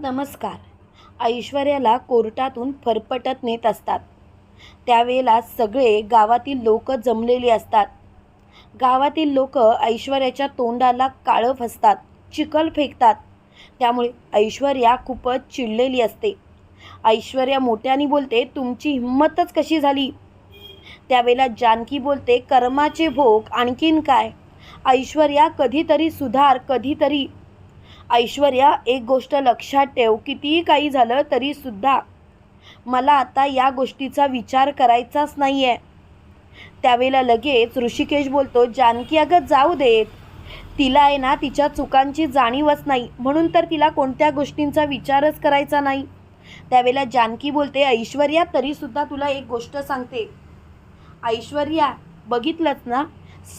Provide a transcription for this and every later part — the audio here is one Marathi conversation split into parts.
नमस्कार. ऐश्वर्याला कोर्टातून फरफटत नेत असतात. त्यावेळेला सगळे गावातील लोक जमलेली असतात. गावातील लोक ऐश्वर्याच्या तोंडाला काळं फसतात चिखल फेकतात. त्यामुळे ऐश्वर्या खूपच चिडलेली असते. ऐश्वर्या मोठ्याने बोलते तुमची हिंमतच कशी झाली? त्यावेळेला जानकी बोलते कर्माचे भोग आणखीन काय? ऐश्वर्या कधीतरी सुधार कधीतरी ऐश्वर्या एक गोष्ट लक्षात ठेव कितीही काही झालं तरी सुद्धा मला आता या गोष्टीचा विचार करायचाच नाही आहे त्यावेळेला लगेच ऋषिकेश बोलतो जानकी अगं जाऊ देत. तिला आहे ना तिच्या चुकांची जाणीवच नाही. म्हणून तर तिला कोणत्या गोष्टींचा विचारच करायचा नाही. त्यावेळेला जानकी बोलते ऐश्वर्या तरीसुद्धा तुला एक गोष्ट सांगते. ऐश्वर्या बघितलंच ना?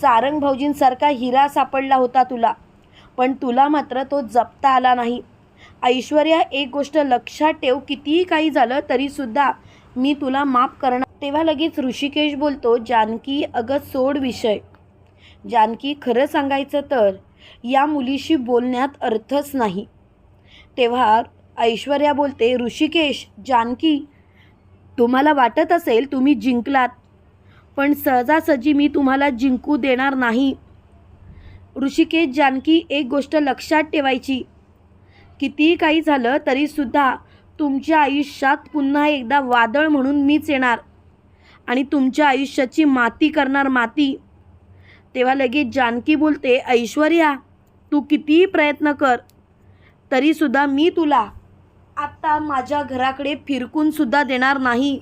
सारंग भाऊजींसारखा हिरा सापडला होता तुला. पण तुला मात्र तो जपता आला नाही. ऐश्वर्या एक गोष्ट लक्षात ठेव कितीही काही झालं तरीसुद्धा मी तुला माफ करणार. तेव्हा लगेच ऋषिकेश बोलतो जानकी अगं सोड विषय. जानकी खरं सांगायचं तर या मुलीशी बोलण्यात अर्थच नाही. तेव्हा ऐश्वर्या बोलते ऋषिकेश जानकी तुम्हाला वाटत असेल तुम्ही जिंकलात पण सहजासहजी मी तुम्हाला जिंकू देणार नाही. ऋषिकेश जानकी एक गोष्ट लक्षात ठेवायची. कितीही काही झालं तरीसुद्धा तुमच्या आयुष्यात पुन्हा एकदा वादळ म्हणून मीच येणार. आणि तुमच्या आयुष्याची माती करणार माती. तेव्हा लगेच जानकी बोलते ऐश्वर्या तू कितीही प्रयत्न कर तरीसुद्धा मी तुला आत्ता माझ्या घराकडे फिरकून सुद्धा देणार नाही.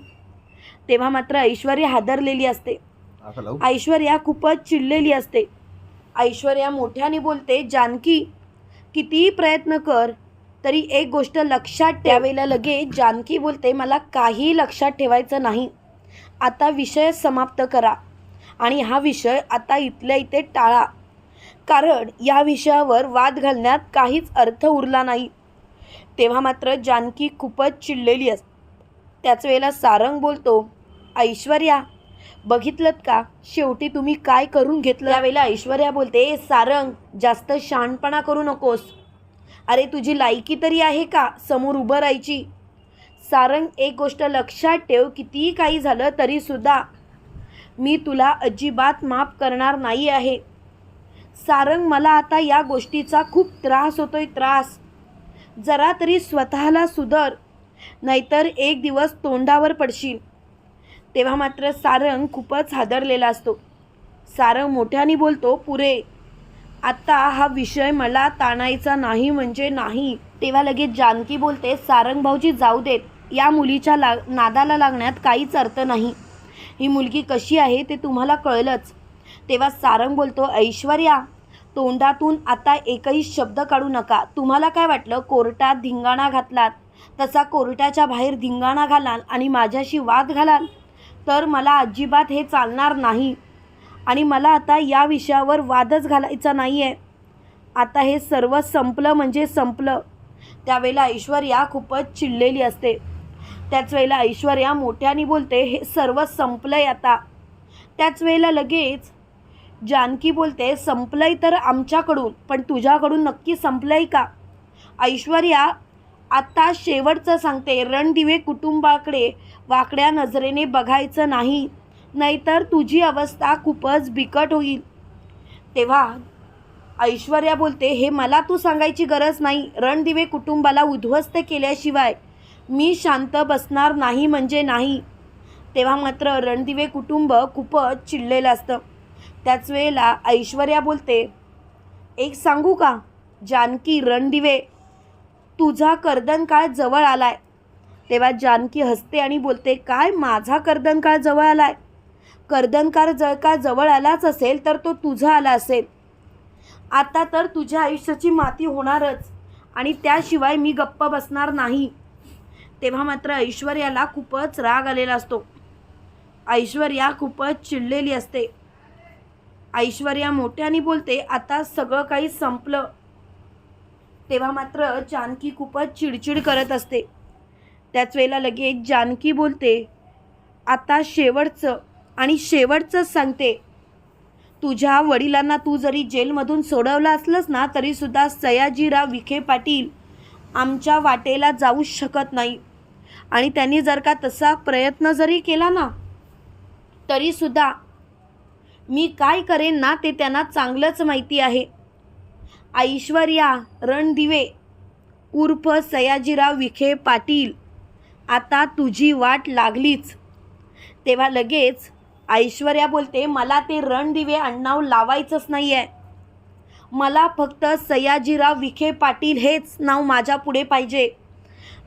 तेव्हा मात्र ऐश्वर्या हादरलेली असते. ऐश्वर्या खूपच चिडलेली असते. ऐश्वर्या मोठ्याने बोलते जानकी कितीही प्रयत्न कर तरी एक गोष्ट लक्षात ठेवायला लगे. जानकी बोलते मला काही लक्षात ठेवायचं नाही. आता विषय समाप्त करा आणि हा विषय आता इथल्या इथे टाळा. कारण या विषयावर वाद घालण्यात काहीच अर्थ उरला नाही. तेव्हा मात्र जानकी खूपच चिडलेली असते. त्याच वेळेला सारंग बोलतो ऐश्वर्या बघितलं का? शेवटी तुम्ही काय करून घेतलं? त्यावेळेला ऐश्वर्या बोलते सारंग जास्त शहाणपणा करू नकोस. अरे तुझी लायकी तरी आहे का समोर उभं राहायची? सारंग एक गोष्ट लक्षात ठेव कितीही काही झालं तरीसुद्धा मी तुला अजिबात माफ करणार नाही आहे. सारंग मला आता या गोष्टीचा खूप त्रास होतोय त्रास. जरा तरी स्वतःला सुधर नाहीतर एक दिवस तोंडावर पडशील. तेव्हा मात्र सारंग खूपच हादरलेला असतो. सारंग मोठ्याने बोलतो पुरे आत्ता हा विषय मला ताणायचा नाही म्हणजे नाही. तेव्हा लगेच जानकी बोलते सारंग भाऊजी जाऊ देत. या मुलीच्या ला नादाला लागण्यात काहीच अर्थ नाही. ही मुलगी कशी आहे ते तुम्हाला कळलंच. तेव्हा सारंग बोलतो ऐश्वर्या तोंडातून आता एकही शब्द काढू नका. तुम्हाला काय वाटलं? कोर्टात धिंगाणा घातलात. तसा कोर्टाच्या बाहेर धिंगाणा घालाल आणि माझ्याशी वाद घालाल. तर मला अजिबात हे चालणार नाही. आणि मला आता या विषयावर वादच घालायचा नाही आहे आता हे सर्व संपलं म्हणजे संपलं. त्यावेळेला ऐश्वर्या खूपच चिडलेली असते. त्याच वेळेला ऐश्वर्या मोठ्याने बोलते हे सर्व संपलंय आता. त्याच वेळेला लगेच जानकी बोलते संपलंय तर आमच्याकडून पण तुझ्याकडून नक्की संपलंय का? ऐश्वर्या आत्ता शेवटचं सांगते. रणदिवे कुटुंबाकडे वाकड्या नजरेने बघायचं नाही. नाहीतर तुझी अवस्था खूपच बिकट होईल. तेव्हा ऐश्वर्या बोलते हे मला तू सांगायची गरज नाही. रणदिवे कुटुंबाला उद्ध्वस्त केल्याशिवाय मी शांत बसणार नाही म्हणजे नाही. तेव्हा मात्र रणदिवे कुटुंब खूपच चिडलेलं असतं. त्याच वेळेला ऐश्वर्या बोलते एक सांगू का? जानकी रणदिवे तुझा कर्दनकाळ जवळ आलाय. तेव्हा जानकी हसते आणि बोलते काय? माझा कर्दनकाळ जवळ आलाय? कर्दनकाळ जर का जवळ आलाच असेल तर तो तुझा आला असेल. आता तर तुझ्या आयुष्याची माती होणारच आणि त्याशिवाय मी गप्प बसणार नाही. तेव्हा मात्र ऐश्वर्याला खूपच राग आलेला असतो. ऐश्वर्या खूपच चिडलेली असते. ऐश्वर्या मोठ्याने बोलते आता सगळं काही संपलं. तेव्हा मात्र जानकी खूपच चिडचिड करत असते. त्याच वेळेला लगेच जानकी बोलते आता शेवटचं आणि शेवटचंच सांगते. तुझ्या वडिलांना तू जरी जेलमधून सोडवलं असलंस ना तरीसुद्धा सयाजीराव विखे पाटील आमच्या वाटेला जाऊ शकत नाही. आणि त्यांनी जर का तसा प्रयत्न जरी केला ना तरीसुद्धा मी काय करेन ना ते त्यांना चांगलंच माहिती आहे. ऐश्वर्या रणदिवे उर्फ सयाजीराव विखे पाटील आता तुझी वाट लागलीच. तेव्हा लगेच ऐश्वर्या बोलते मला ते रणदिवे अण्णाव लावायचंच नाही आहे मला फक्त सयाजीराव विखे पाटील हेच नाव माझ्या पुढे पाहिजे.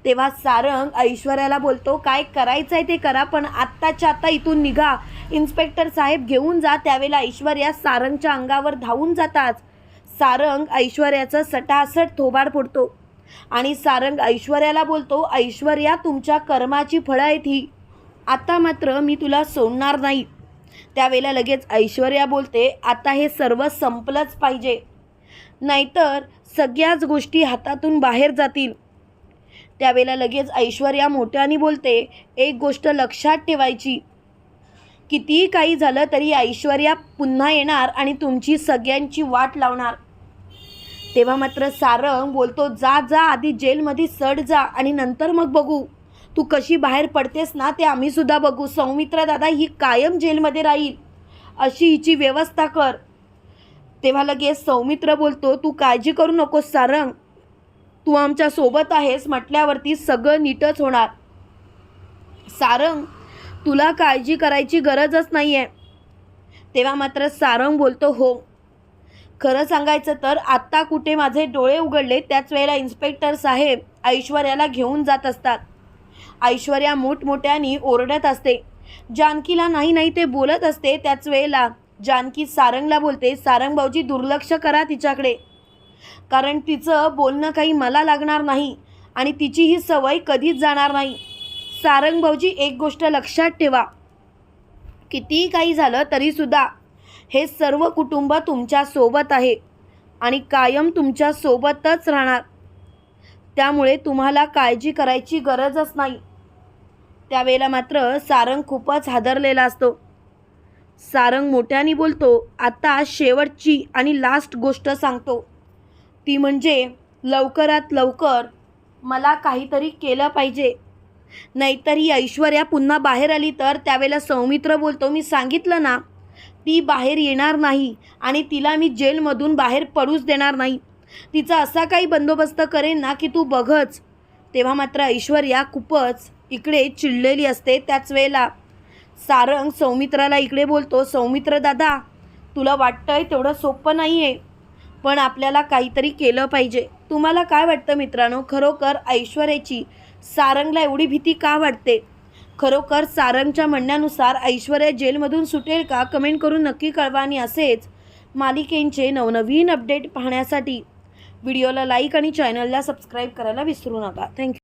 तेव्हा सारंग ऐश्वर्याला बोलतो काय करायचं आहे ते करा पण आत्ताच्या आत्ता इथून निघा. इन्स्पेक्टर साहेब घेऊन जा त्यावेळेला ऐश्वर्या सारंगच्या अंगावर धावून जातात. सारंग ऐश्वर्याचं सटासट थोबाड फोडतो. आणि सारंग ऐश्वर्याला बोलतो ऐश्वर्या तुमच्या कर्माची फळं आहेत ही. आता मात्र मी तुला सोडणार नाही. त्यावेळेला लगेच ऐश्वर्या बोलते आता हे सर्व संपलंच पाहिजे. नाहीतर सगळ्याच गोष्टी हातातून बाहेर जातील. त्यावेळेला लगेच ऐश्वर्या मोठ्याने बोलते एक गोष्ट लक्षात ठेवायची. कितीही काही झालं तरी ऐश्वर्या पुन्हा येणार आणि तुमची सगळ्यांची वाट लावणार. तेव्हा मात्र सारंग बोलतो जा जा आधी जेलमध्ये सड जा आणि नंतर मग बघू. तू कशी बाहेर पडतेस ना ते आम्ही सुद्धा बघू. सौमित्र दादा ही कायम जेलमध्ये राहील. अशी हिची व्यवस्था कर. तेव्हा लगेच सौमित्र बोलतो तू काळजी करू नकोस सारंग. तू आमच्यासोबत आहेस म्हटल्यावरती सगळं नीटच होणार. सारंग तुला काळजी करायची गरजच नाही आहे तेव्हा मात्र सारंग बोलतो हो. खरं सांगायचं तर आत्ता कुठे माझे डोळे उघडले त्याच वेळेला इन्स्पेक्टर साहेब ऐश्वर्याला घेऊन जात असतात. ऐश्वर्या मोठमोठ्यानी ओरडत असते. जानकीला नाही नाही ते बोलत असते त्याच वेळेला जानकी सारंगला बोलते सारंग भाऊजी दुर्लक्ष करा तिच्याकडे. कारण तिचं बोलणं काही मला लागणार नाही आणि तिची ही सवय कधीच जाणार नाही. सारंग भाऊजी एक गोष्ट लक्षात ठेवा. कितीही काही झालं तरीसुद्धा हे सर्व कुटुंब तुमच्यासोबत आहे आणि कायम तुमच्या सोबतच राहणार. त्यामुळे तुम्हाला काळजी करायची गरजच नाही. त्यावेळेला मात्र सारंग खूपच हादरलेला असतो. सारंग मोठ्याने बोलतो आता शेवटची आणि लास्ट गोष्ट सांगतो. ती म्हणजे लवकरात लवकर मला काहीतरी केलं पाहिजे. नाहीतर ही ऐश्वर्या पुन्हा बाहेर आली तर त्यावेळेला सौमित्र बोलतो मी सांगितलं ना ती बाहेर येणार नाही आणि तिला मी जेलमधून बाहेर पडूच देणार नाही. तिचा असा काही बंदोबस्त करेन ना की तू बघच. तेव्हा मात्र ऐश्वर्या खूपच इकडे चिडलेली असते त्याच वेळेला. सारंग सौमित्राला इकडे बोलतो सौमित्र दादा तुला वाटतंय तेवढं सोपं नाही आहे पण आपल्याला काहीतरी केलं पाहिजे. तुम्हाला काय वाटतं मित्रांनो? खरोखर ऐश्वर्याची सारंगला एवढी भीती का वाटते? खरोखर सारंगच्या म्हणण्यानुसार ऐश्वर्या जेलमधून सुटेल का? कमेंट करून नक्की कळवा आणि असेच मालिकेंचे नवनवीन अपडेट पाहण्यासाठी. व्हिडिओला लाईक आणि चॅनलला सबस्क्राईब करायला विसरू नका. थँक्यू.